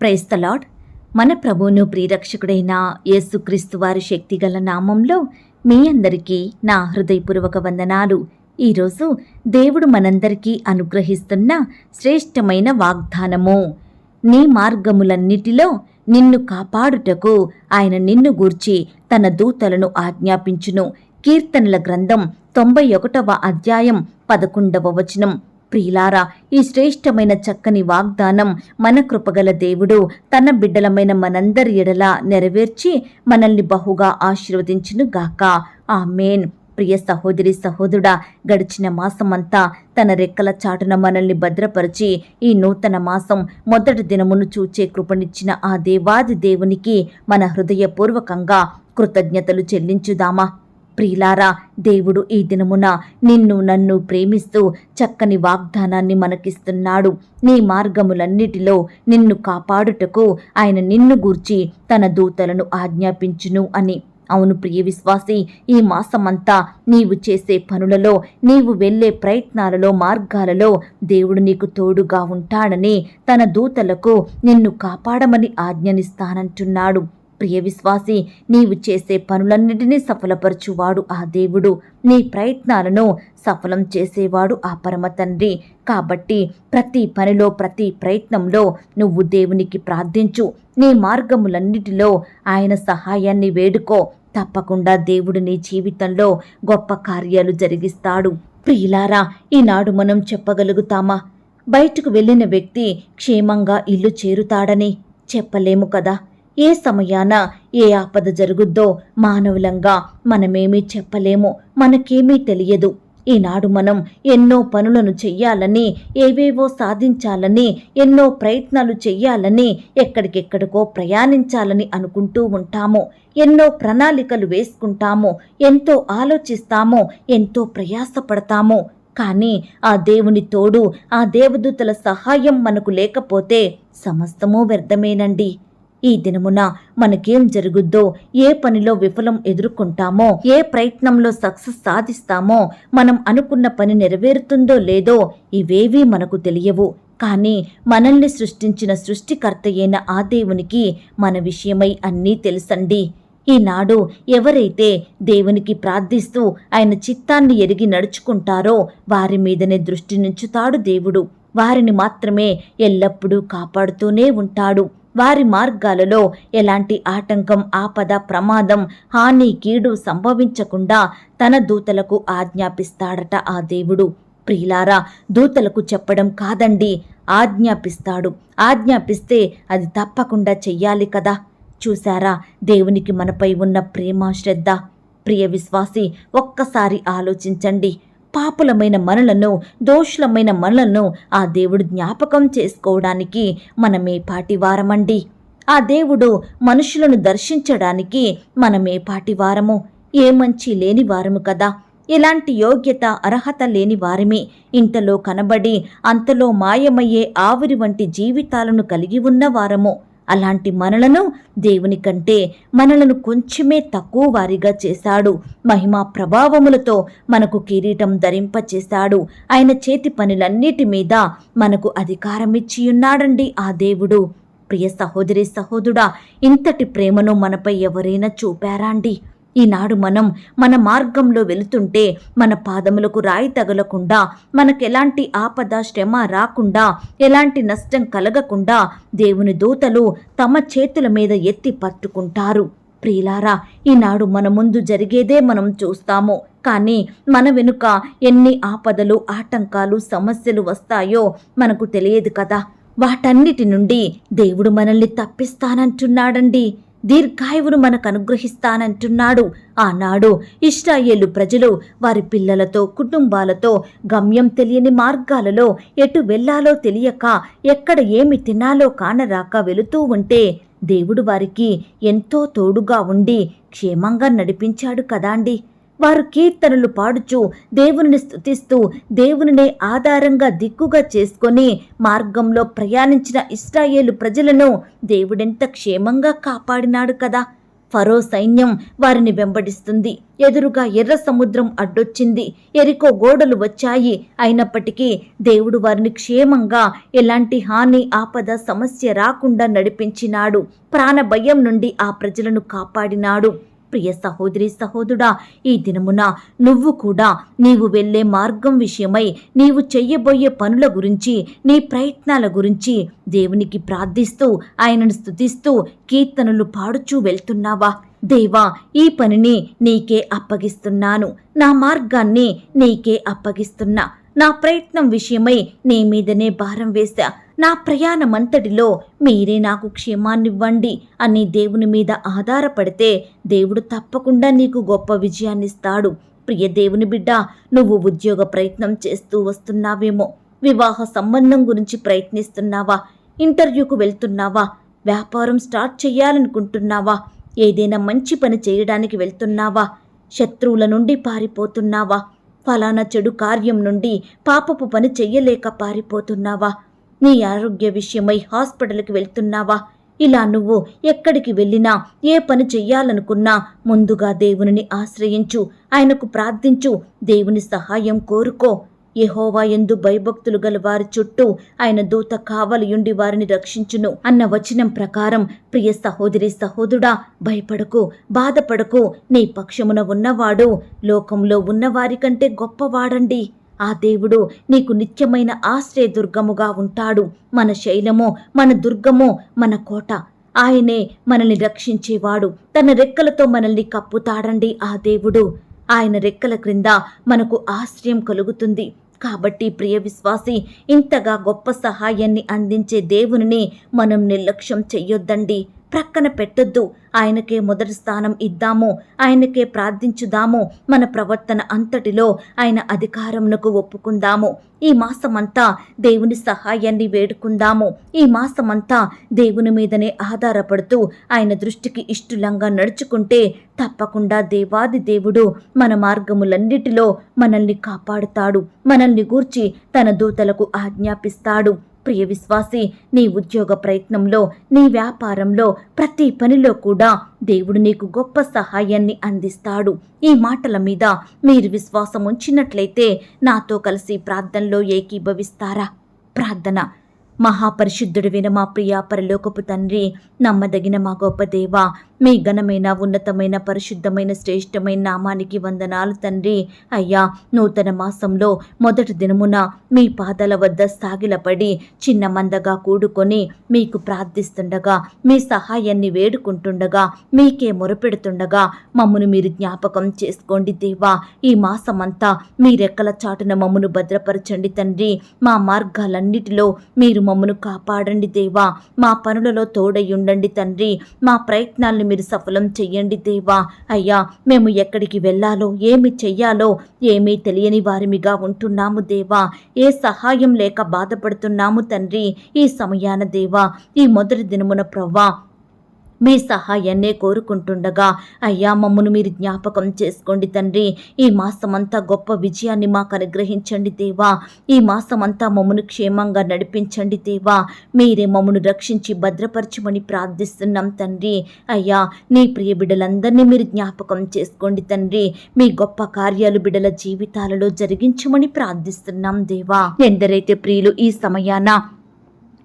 Praise the Lord మన ప్రభువును ప్రియరక్షకుడైన యేసుక్రీస్తు వారి శక్తిగల నామంలో మీ అందరికీ నా హృదయపూర్వక వందనాలు. ఈరోజు దేవుడు మనందరికీ అనుగ్రహిస్తున్న శ్రేష్టమైన వాగ్దానము. నీ మార్గములన్నిటిలో నిన్ను కాపాడుటకు ఆయన నిన్ను గూర్చి తన దూతలను ఆజ్ఞాపించును. కీర్తనల గ్రంథం తొంభై ఒకటవ అధ్యాయం పదకొండవ వచనం. ప్రియులారా ఈ శ్రేష్టమైన చక్కని వాగ్దానం మన కృపగల దేవుడు తన బిడ్డలమైన మనందరి ఎడల నెరవేర్చి మనల్ని బహుగా ఆశీర్వదించును గాక. ఆమెన్. ప్రియ సహోదరి సహోదరుడా గడిచిన మాసమంతా తన రెక్కల చాటున మనల్ని భద్రపరిచి ఈ నూతన మాసం మొదటి దినమును చూచే కృపనిచ్చిన ఆ దేవాది దేవునికి మన హృదయపూర్వకంగా కృతజ్ఞతలు చెల్లించుదామా? ప్రియులారా దేవుడు ఈ దినమున నిన్ను నన్ను ప్రేమిస్తూ చక్కని వాగ్దానాన్ని మనకిస్తున్నాడు. నీ మార్గములన్నిటిలో నిన్ను కాపాడుటకు ఆయన నిన్ను గూర్చి తన దూతలను ఆజ్ఞాపించును అని. అవును ప్రియ విశ్వాసి ఈ మాసమంతా నీవు చేసే పనులలో నీవు వెళ్ళే ప్రయత్నాలలో మార్గాలలో దేవుడు నీకు తోడుగా ఉంటాడని తన దూతలకు నిన్ను కాపాడమని ఆజ్ఞనిస్తానంటున్నాడు. ప్రియ విశ్వాసి నీవు చేసే పనులన్నిటినీ సఫలపరచువాడు ఆ దేవుడు. నీ ప్రయత్నాలను సఫలం చేసేవాడు ఆ పరమ తండ్రి. కాబట్టి ప్రతి పనిలో ప్రతి ప్రయత్నంలో నువ్వు దేవునికి ప్రార్థించు. నీ మార్గములన్నిటిలో ఆయన సహాయాన్ని వేడుకో. తప్పకుండా దేవుడు నీ జీవితంలో గొప్ప కార్యాలు జరిగిస్తాడు. ప్రియులారా ఈనాడు మనం చెప్పగలుగుతామా? బయటకు వెళ్ళిన వ్యక్తి క్షేమంగా ఇల్లు చేరుతాడని చెప్పలేము కదా? ఏ సమయాన ఏ ఆపద జరుగుద్దో మానవులంగా మనమేమీ చెప్పలేము మనకేమీ తెలియదు. ఈనాడు మనం ఎన్నో పనులను చెయ్యాలని ఏవేవో సాధించాలని ఎన్నో ప్రయత్నాలు చెయ్యాలని ఎక్కడికెక్కడికో ప్రయాణించాలని అనుకుంటూ ఉంటాము. ఎన్నో ప్రణాళికలు వేసుకుంటాము ఎంతో ఆలోచిస్తాము ఎంతో ప్రయాసపడతాము. కానీ ఆ దేవుని తోడు ఆ దేవదూతల సహాయం మనకు లేకపోతే సమస్తమూ వ్యర్థమేనండి. ఈ దినమున మనకేం జరుగుద్దో ఏ పనిలో విఫలం ఎదుర్కొంటామో ఏ ప్రయత్నంలో సక్సెస్ సాధిస్తామో మనం అనుకున్న పని నెరవేరుతుందో లేదో ఇవేవీ మనకు తెలియవు. కానీ మనల్ని సృష్టించిన సృష్టికర్త అయిన ఆ దేవునికి మన విషయమై అన్నీ తెలుసండి. ఈనాడు ఎవరైతే దేవునికి ప్రార్థిస్తూ ఆయన చిత్తాన్ని ఎరిగి నడుచుకుంటారో వారి మీదనే దృష్టి నుంచుతాడు దేవుడు. వారిని మాత్రమే ఎల్లప్పుడూ కాపాడుతూనే ఉంటాడు. వారి మార్గాలలో ఎలాంటి ఆటంకం ఆపద ప్రమాదం హాని కీడు సంభవించకుండా తన దూతలకు ఆజ్ఞాపిస్తాడట ఆ దేవుడు. ప్రియులారా దూతలకు చెప్పడం కాదండి ఆజ్ఞాపిస్తాడు. ఆజ్ఞాపిస్తే అది తప్పకుండా చెయ్యాలి కదా. చూశారా దేవునికి మనపై ఉన్న ప్రేమ శ్రద్ధ. ప్రియ విశ్వాసి ఒక్కసారి ఆలోచించండి. పాపులమైన మనలను దోషులమైన మనలను ఆ దేవుడు జ్ఞాపకం చేసుకోవడానికి మనమే పాటివారమండి. ఆ దేవుడు మనుషులను దర్శించడానికి మనమే పాటివారము. ఏ మంచి లేని వారము కదా. ఎలాంటి యోగ్యత అర్హత లేని వారమే. ఇంతలో కనబడి అంతలో మాయమయ్యే ఆవిరి వంటి జీవితాలను కలిగి ఉన్న వారము. అలాంటి మనలను దేవుని కంటే మనలను కొంచెమే తక్కువ వారిగా చేశాడు. మహిమా ప్రభావములతో మనకు కిరీటం ధరింపచేశాడు. ఆయన చేతి పనులన్నిటి మీద మనకు అధికారమిచ్చి ఉన్నాడండి ఆ దేవుడు. ప్రియ సహోదరి సహోదుడా ఇంతటి ప్రేమను మనపై ఎవరైనా చూపారా అండి? ఈనాడు మనం మన మార్గంలో వెళుతుంటే మన పాదములకు రాయి తగలకుండా మనకెలాంటి ఆపద శ్రమ రాకుండా ఎలాంటి నష్టం కలగకుండా దేవుని దూతలు తమ చేతుల మీద ఎత్తి పట్టుకుంటారు. ప్రియులారా ఈనాడు మన ముందు జరిగేదే మనం చూస్తాము. కానీ మన వెనుక ఎన్ని ఆపదలు ఆటంకాలు సమస్యలు వస్తాయో మనకు తెలియదు కదా. వాటన్నిటి నుండి దేవుడు మనల్ని తప్పిస్తానంటున్నాడండి. దీర్ఘాయువును మనకు అనుగ్రహిస్తానంటున్నాడు ఆనాడు ఇష్టాయేలు ప్రజలు వారి పిల్లలతో కుటుంబాలతో గమ్యం తెలియని మార్గాలలో ఎటు వెళ్ళాలో తెలియక ఎక్కడ ఏమి తినాలో కానరాక వెళుతూ ఉంటే దేవుడు వారికి ఎంతో తోడుగా ఉండి క్షేమంగా నడిపించాడు కదాండి. వారు కీర్తనలు పాడుచు దేవుని స్తుతిస్తూ దేవునినే ఆధారంగా దిక్కుగా చేసుకొని మార్గంలో ప్రయాణించిన ఇస్రాయేలు ప్రజలను దేవుడెంత క్షేమంగా కాపాడినాడు కదా. ఫరో సైన్యం వారిని వెంబడిస్తుంది. ఎదురుగా ఎర్ర సముద్రం అడ్డొచ్చింది. ఎరికో గోడలు వచ్చాయి. అయినప్పటికీ దేవుడు వారిని క్షేమంగా ఎలాంటి హాని ఆపద సమస్య రాకుండా నడిపించినాడు. ప్రాణ భయం నుండి ఆ ప్రజలను కాపాడినాడు. ప్రియ సహోదరి సహోదరుడా ఈ దినమున నువ్వు కూడా నీవు వెళ్ళే మార్గం విషయమై నీవు చెయ్యబోయే పనుల గురించి నీ ప్రయత్నాల గురించి దేవునికి ప్రార్థిస్తూ ఆయనను స్థుతిస్తూ కీర్తనలు పాడుచూ వెళ్తున్నావా? దేవా ఈ పనిని నీకే అప్పగిస్తున్నాను. నా మార్గాన్ని నీకే అప్పగిస్తున్నా. నా ప్రయత్నం విషయమై నీ మీదనే భారం వేశా. నా ప్రయాణమంతటిలో మీరే నాకు క్షేమాన్నివ్వండి అని దేవుని మీద ఆధారపడితే దేవుడు తప్పకుండా నీకు గొప్ప విజయాన్నిస్తాడు. ప్రియ దేవుని బిడ్డ నువ్వు ఉద్యోగ ప్రయత్నం చేస్తూ వస్తున్నావేమో. వివాహ సంబంధం గురించి ప్రయత్నిస్తున్నావా? ఇంటర్వ్యూకు వెళ్తున్నావా? వ్యాపారం స్టార్ట్ చేయాలనుకుంటున్నావా? ఏదైనా మంచి పని చేయడానికి వెళ్తున్నావా? శత్రువుల నుండి పారిపోతున్నావా? ఫలానా చెడు కార్యం నుండి పాపపు పని చెయ్యలేక పారిపోతున్నావా? నీ ఆరోగ్య విషయమై హాస్పిటల్కి వెళ్తున్నావా? ఇలా నువ్వు ఎక్కడికి వెళ్ళినా ఏ పని చెయ్యాలనుకున్నా ముందుగా దేవునిని ఆశ్రయించు ఆయనకు ప్రార్థించు దేవుని సహాయం కోరుకో. యహోవా ఎందు భయభక్తులు గల వారి చుట్టూ ఆయన దూత కావలియుండి వారిని రక్షించును అన్న వచనం ప్రకారం ప్రియ సహోదరి సహోదరుడా భయపడకు బాధపడకు నీ పక్షమున ఉన్నవాడు లోకంలో ఉన్నవారి కంటే గొప్పవాడండి. ఆ దేవుడు నీకు నిత్యమైన ఆశ్రయదుర్గముగా ఉంటాడు. మన శైలము మన దుర్గము మన కోట. ఆయనే మనల్ని రక్షించేవాడు. తన రెక్కలతో మనల్ని కప్పుతాడండి ఆ దేవుడు. ఆయన రెక్కల క్రింద మనకు ఆశ్రయం కలుగుతుంది. కాబట్టి ప్రియ విశ్వాసి ఇంతగా గొప్ప సహాయాన్ని అందించే దేవుని మనం నిర్లక్ష్యం చెయ్యొద్దండి. ప్రక్కన పెట్టొద్దు. ఆయనకే మొదటి స్థానం ఇద్దాము. ఆయనకే ప్రార్థించుదాము. మన ప్రవర్తన అంతటిలో ఆయన అధికారమునకు ఒప్పుకుందాము. ఈ మాసమంతా దేవుని సహాయాన్ని వేడుకుందాము. ఈ మాసమంతా దేవుని మీదనే ఆధారపడుతూ ఆయన దృష్టికి ఇష్టలంగా నడుచుకుంటే తప్పకుండా దేవాది దేవుడు మన మార్గములన్నిటిలో మనల్ని కాపాడుతాడు. మనల్ని గూర్చి తన దూతలకు ఆజ్ఞాపిస్తాడు. ప్రియ విశ్వాసి నీ ఉద్యోగ ప్రయత్నంలో నీ వ్యాపారంలో ప్రతి పనిలో కూడా దేవుడు నీకు గొప్ప సహాయాన్ని అందిస్తాడు. ఈ మాటల మీద మీరు విశ్వాసం ఉంచినట్లయితే నాతో కలిసి ప్రార్థనలో ఏకీభవిస్తారా? ప్రార్థన. మహాపరిశుద్ధుడివైన మా ప్రియ పరలోకపు తండ్రి నమ్మదగిన మా గొప్ప దేవ మీ ఘనమైన ఉన్నతమైన పరిశుద్ధమైన శ్రేష్టమైన నామానికి వందనాలు తండ్రి. అయ్యా నూతన మాసంలో మొదటి దినమున మీ పాదాల వద్ద సాగిలపడి చిన్న మందగా కూడుకొని మీకు ప్రార్థిస్తుండగా మీ సహాయాన్ని వేడుకుంటుండగా మీకే మొరపెడుతుండగా మమ్మను మీరు జ్ఞాపకం చేసుకోండి దేవా. ఈ మాసమంతా మీ రెక్కల చాటున మమ్మను భద్రపరచండి తండ్రి. మా మార్గాలన్నిటిలో మీరు మమ్మను కాపాడండి దేవా. మా పనులలో తోడయ్యుండండి తండ్రి. మా ప్రయత్నాలను మీరు సఫలం చెయ్యండి దేవా. అయ్యా మేము ఎక్కడికి వెళ్ళాలో ఏమి చెయ్యాలో ఏమీ తెలియని వారిమిగా ఉంటున్నాము దేవా. ఏ సహాయం లేక బాధపడుతున్నాము తండ్రి. ఈ సమయాన దేవా ఈ మొదటి దినమున ప్రవ్వా మీ సహాయాన్నే కోరుకుంటుండగా అయ్యా మమ్మను మీరు జ్ఞాపకం చేసుకోండి తండ్రి. ఈ మాసమంతా గొప్ప విజయాన్ని మాకు అనుగ్రహించండి దేవా. ఈ మాసమంతా మమ్మను క్షేమంగా నడిపించండి దేవా. మీరే మమ్మను రక్షించి భద్రపరచమని ప్రార్థిస్తున్నాం తండ్రి. అయ్యా నీ ప్రియ బిడ్డలందరినీ మీరు జ్ఞాపకం చేసుకోండి తండ్రి. మీ గొప్ప కార్యాలు బిడ్డల జీవితాలలో జరిగించమని ప్రార్థిస్తున్నాం దేవా. ఎందరైతే ప్రియులు ఈ సమయాన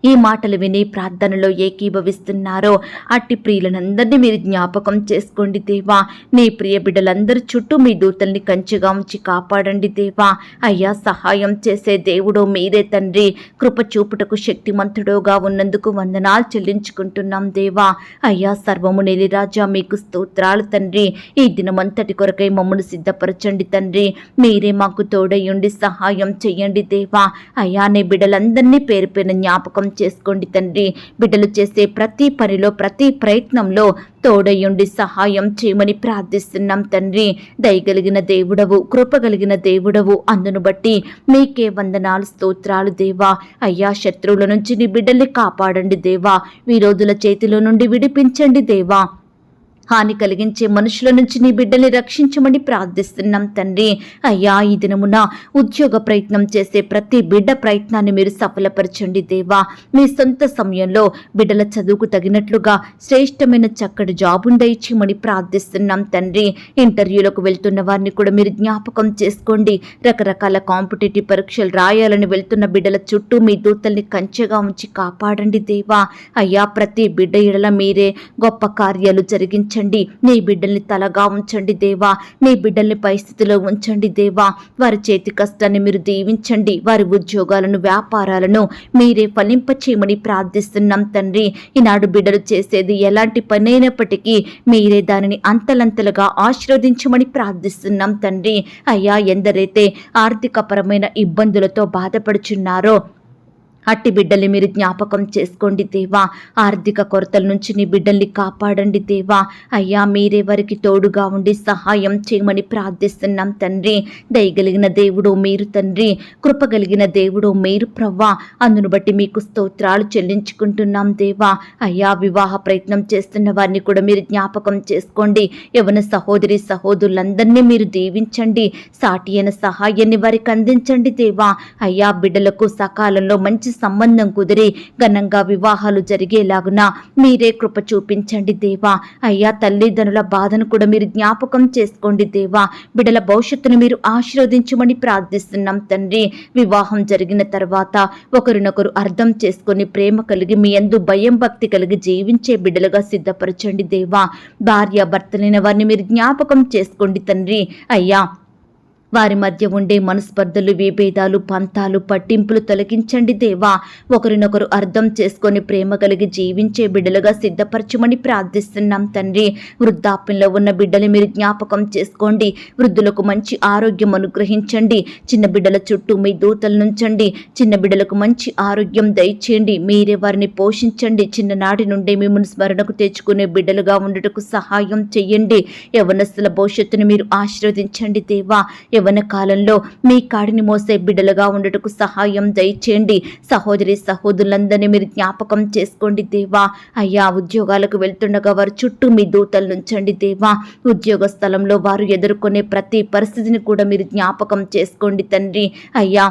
ఈ మాటలు విని ప్రార్థనలో ఏకీభవిస్తున్నారో అట్టి ప్రియులనందరినీ మీరు జ్ఞాపకం చేసుకోండి దేవా. నీ ప్రియ బిడ్డలందరి చుట్టూ మీ దూతల్ని కంచిగా ఉంచి కాపాడండి దేవా. అయ్యా సహాయం చేసే దేవుడో మీరే తండ్రి. కృప చూపుటకు శక్తిమంతుడోగా ఉన్నందుకు వందనాలు చెల్లించుకుంటున్నాం దేవా. అయ్యా సర్వము నెలిరాజా మీకు స్తోత్రాలు తండ్రి. ఈ దినమంతటి కొరకై మమ్మను సిద్ధపరచండి తండ్రి. మీరే మాకు తోడయ్యుండి సహాయం చెయ్యండి దేవా. అయ్యా నీ బిడ్డలందరినీ పేరు జ్ఞాపకం చేసుకోండి తండ్రి. బిడ్డలు చేసే ప్రతి పనిలో ప్రతి ప్రయత్నంలో తోడయ్యుండి సహాయం చేయమని ప్రార్థిస్తున్నాం తండ్రి. దయగలిగిన దేవుడవు కృపగలిగిన దేవుడవు అందును బట్టి మీకే వందనాలు స్తోత్రాలు దేవా. అయ్యా శత్రువుల నుంచి నీ బిడ్డల్ని కాపాడండి దేవా. విరోధుల చేతిలో నుండి విడిపించండి దేవా. హాని కలిగించే మనుషుల నుంచి నీ బిడ్డల్ని రక్షించమని ప్రార్థిస్తున్నాం తండ్రి. అయ్యా ఈ దినమున ఉద్యోగ ప్రయత్నం చేసే ప్రతి బిడ్డ ప్రయత్నాన్ని మీరు సఫలపరచండి దేవా. మీ సొంత సమయంలో బిడ్డల చదువుకు తగినట్లుగా శ్రేష్టమైన చక్కటి జాబును దయచేయమని ప్రార్థిస్తున్నాం తండ్రి. ఇంటర్వ్యూలకు వెళ్తున్న వారిని కూడా మీరు జ్ఞాపకం చేసుకోండి. రకరకాల కాంపిటేటివ్ పరీక్షలు రాయాలని వెళ్తున్న బిడ్డల చుట్టూ మీ దూతల్ని కంచెగా ఉంచి కాపాడండి దేవా. అయ్యా ప్రతి బిడ్డ ఎడల మీరే గొప్ప కార్యాలు ఉంచండి. నీ బిడ్డల్ని తలగా ఉంచండి దేవా. నీ బిడ్డల్ని పరిస్థితిలో ఉంచండి దేవా. వారి చేతి కష్టాన్ని మీరు దీవించండి. వారి ఉద్యోగాలను వ్యాపారాలను మీరే ఫలింపచేయమని ప్రార్థిస్తున్నాం తండ్రి. ఈనాడు బిడ్డలు చేసేది ఎలాంటి పని అయినప్పటికీ మీరే దానిని అంతలంతలుగా ఆశీర్వదించమని ప్రార్థిస్తున్నాం తండ్రి. అయ్యా ఎందరైతే ఆర్థికపరమైన ఇబ్బందులతో బాధపడుచున్నారో అట్టి బిడ్డల్ని మీరు జ్ఞాపకం చేసుకోండి దేవా. ఆర్థిక కొరతల నుంచి నీ బిడ్డల్ని కాపాడండి దేవా. అయ్యా మీరే వారికి తోడుగా ఉండి సహాయం చేయమని ప్రార్థిస్తున్నాం తండ్రి. దయగలిగిన దేవుడు మీరు తండ్రి. కృపగలిగిన దేవుడు మీరు ప్రవ్వా. అందును బట్టి మీకు స్తోత్రాలు చెల్లించుకుంటున్నాం దేవా. అయ్యా వివాహ ప్రయత్నం చేస్తున్న వారిని కూడా మీరు జ్ఞాపకం చేసుకోండి. యవన సహోదరి సహోదరులందరినీ మీరు దీవించండి. సాటి అయిన సహాయాన్ని వారికి అందించండి దేవా. అయ్యా బిడ్డలకు సకాలంలో మంచి సంబంధం కుదిరి ఘనంగా వివాహాలు జరిగేలాగున మీరే కృప చూపించండి దేవా. అయ్యా తల్లిదండ్రుల బాధను కూడా మీరు జ్ఞాపకం చేసుకోండి దేవా. బిడల భవిష్యత్తును మీరు ఆశీర్వదించమని ప్రార్థిస్తున్నాం తండ్రి. వివాహం జరిగిన తర్వాత ఒకరినొకరు అర్థం చేసుకొని ప్రేమ కలిగి మీ యందు భయం భక్తి కలిగి జీవించే బిడ్డలుగా సిద్ధపరచండి దేవా. భార్య భర్తలైన వారిని మీరు జ్ఞాపకం చేసుకోండి తండ్రి. అయ్యా వారి మధ్య ఉండే మనస్పర్ధలు విభేదాలు పంతాలు పట్టింపులు తొలగించండి దేవా. ఒకరినొకరు అర్థం చేసుకొని ప్రేమ కలిగి జీవించే బిడ్డలుగా సిద్ధపరచమని ప్రార్థిస్తున్నాం తండ్రి. వృద్ధాప్యంలో ఉన్న బిడ్డలు మీరు జ్ఞాపకం చేసుకోండి. వృద్ధులకు మంచి ఆరోగ్యం అనుగ్రహించండి. చిన్న బిడ్డల చుట్టూ మీ దూతలు నుంచండి చిన్న బిడ్డలకు మంచి ఆరోగ్యం దయచేయండి. మీరే వారిని పోషించండి. చిన్ననాటి నుండి మిమ్మల్ని స్మరణకు తెచ్చుకునే బిడ్డలుగా ఉండటకు సహాయం చెయ్యండి యవనస్తుల భవిష్యత్తును మీరు ఆశీర్వదించండి దేవా. యవన కాలంలో మీ కాడిని మోసే బిడ్డలుగా ఉండటకు సహాయం దయచేయండి. సహోదరి సహోదరులందరినీ మీరు జ్ఞాపకం చేసుకోండి దేవా. అయ్యా ఉద్యోగాలకు వెళ్తుండగా వారి చుట్టూ మీ దూతలు నుంచండి దేవా. ఉద్యోగ స్థలంలో వారు ఎదుర్కొనే ప్రతి పరిస్థితిని కూడా మీరు జ్ఞాపకం చేసుకోండి తండ్రి. అయ్యా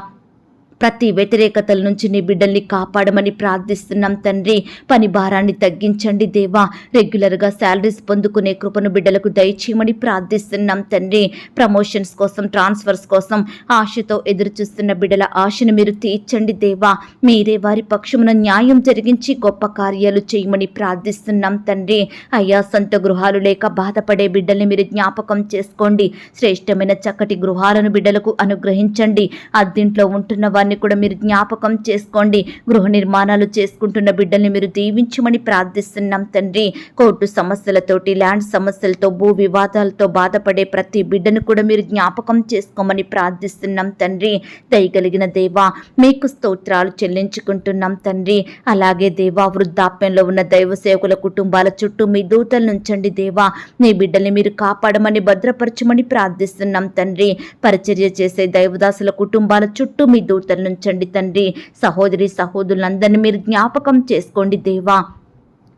ప్రతి వ్యతిరేకతల నుంచి నీ బిడ్డల్ని కాపాడమని ప్రార్థిస్తున్నాం తండ్రి. పని భారాన్ని తగ్గించండి దేవా. రెగ్యులర్గా శాలరీస్ పొందుకునే కృపను బిడ్డలకు దయచేయమని ప్రార్థిస్తున్నాం తండ్రి. ప్రమోషన్స్ కోసం ట్రాన్స్ఫర్స్ కోసం ఆశతో ఎదురు చూస్తున్న బిడ్డల ఆశను మీరు తీర్చండి దేవా. మీరే వారి పక్షమున న్యాయం జరిగించి గొప్ప కార్యాలు చేయమని ప్రార్థిస్తున్నాం తండ్రి. అయ్యా సొంత గృహాలు లేక బాధపడే బిడ్డల్ని మీరు జ్ఞాపకం చేసుకోండి. శ్రేష్టమైన చక్కటి గృహాలను బిడ్డలకు అనుగ్రహించండి. అద్దింట్లో ఉంటున్న వారిని కూడా మీరు జ్ఞాపకం చేసుకోండి. గృహ నిర్మాణాలు చేసుకుంటున్న బిడ్డల్ని మీరు దీవించమని ప్రార్థిస్తున్నాం తండ్రి. కోర్టు సమస్యలతోటి ల్యాండ్ సమస్యలతో భూ వివాదాలతో బాధపడే ప్రతి బిడ్డను కూడా మీరు జ్ఞాపకం చేసుకోమని ప్రార్థిస్తున్నాం తండ్రి. దయగలిగిన దేవా మీకు స్తోత్రాలు చెల్లించుకుంటున్నాం తండ్రి. అలాగే దేవా వృద్ధాప్యంలో ఉన్న దైవ సేవకుల కుటుంబాల చుట్టూ మీ దూతలు నుంచండి దేవా. నీ బిడ్డల్ని మీరు కాపాడమని భద్రపరచమని ప్రార్థిస్తున్నాం తండ్రి. పరిచర్య చేసే దైవదాసుల కుటుంబాల చుట్టూ మీ దూతలు కరుణించండి తండ్రి. సహోదరి సహోదరులందరినీ మీరు జ్ఞాపకం చేసుకోండి దేవా.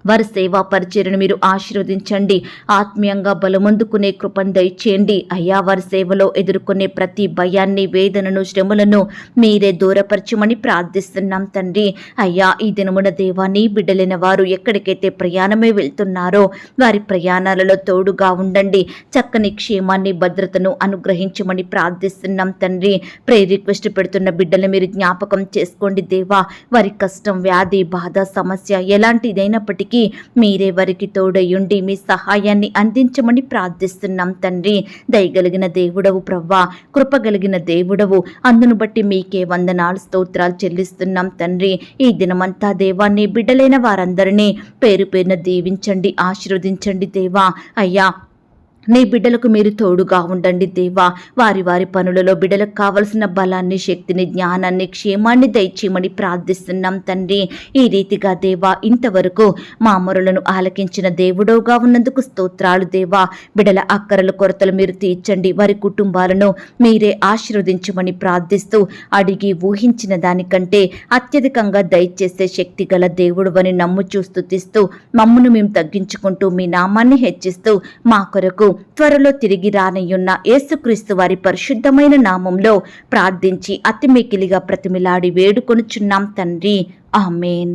వారి సేవా పరిచయను మీరు ఆశీర్వదించండి. ఆత్మీయంగా బలమందుకునే కృపను దయచేయండి. అయ్యా వారి సేవలో ఎదుర్కొనే ప్రతి భయాన్ని వేదనను శ్రమలను మీరే దూరపరచమని ప్రార్థిస్తున్నాం తండ్రి. అయ్యా ఈ దినమున దేవాన్ని బిడ్డలైన వారు ఎక్కడికైతే ప్రయాణమే వెళ్తున్నారో వారి ప్రయాణాలలో తోడుగా ఉండండి. చక్కని క్షేమాన్ని భద్రతను అనుగ్రహించమని ప్రార్థిస్తున్నాం తండ్రి. ప్రే రిక్వెస్ట్ పెడుతున్న బిడ్డలు మీరు జ్ఞాపకం చేసుకోండి దేవా. వారి కష్టం వ్యాధి బాధ సమస్య ఎలాంటిదైనప్పటికీ మీరే వారికి తోడయుండి మీ సహాయాన్ని అందించమని ప్రార్థిస్తున్నాం తండ్రి. దయగలిగిన దేవుడవు ప్రవ్వా కృపగలిగిన దేవుడవు. అందును బట్టి మీకే వందనాలు స్తోత్రాలు చెల్లిస్తున్నాం తండ్రి. ఈ దినమంతా దేవాన్ని బిడ్డలైన వారందరినీ పేరు పేరున దీవించండి ఆశీర్వదించండి దేవా. అయ్యా నీ బిడ్డలకు మీరు తోడుగా ఉండండి దేవా. వారి వారి పనులలో బిడ్డలకు కావలసిన బలాన్ని శక్తిని జ్ఞానాన్ని క్షేమాన్ని దయచేయమని ప్రార్థిస్తున్నాం తండ్రి. ఈ రీతిగా దేవా ఇంతవరకు మా మొరలను ఆలకించిన దేవుడవుగా ఉన్నందుకు స్తోత్రాలు దేవా. బిడల అక్కరల కొరతలు మీరు తీర్చండి. వారి కుటుంబాలను మీరే ఆశీర్వదించమని ప్రార్థిస్తూ అడిగి ఊహించిన దానికంటే అత్యధికంగా దయచేసే శక్తి గల దేవుడు అని నమ్ము చూస్తూ తీస్తూ మమ్మును మేము తగ్గించుకుంటూ మీ నామాన్ని హెచ్చిస్తూ మా కొరకు త్వరలో తిరిగి రానయ్యున్న యేసుక్రీస్తు వారి పరిశుద్ధమైన నామంలో ప్రార్థించి అతిమికిలిగా ప్రతిమిలాడి వేడుకొనుచున్నాం తండ్రి. ఆమెన్.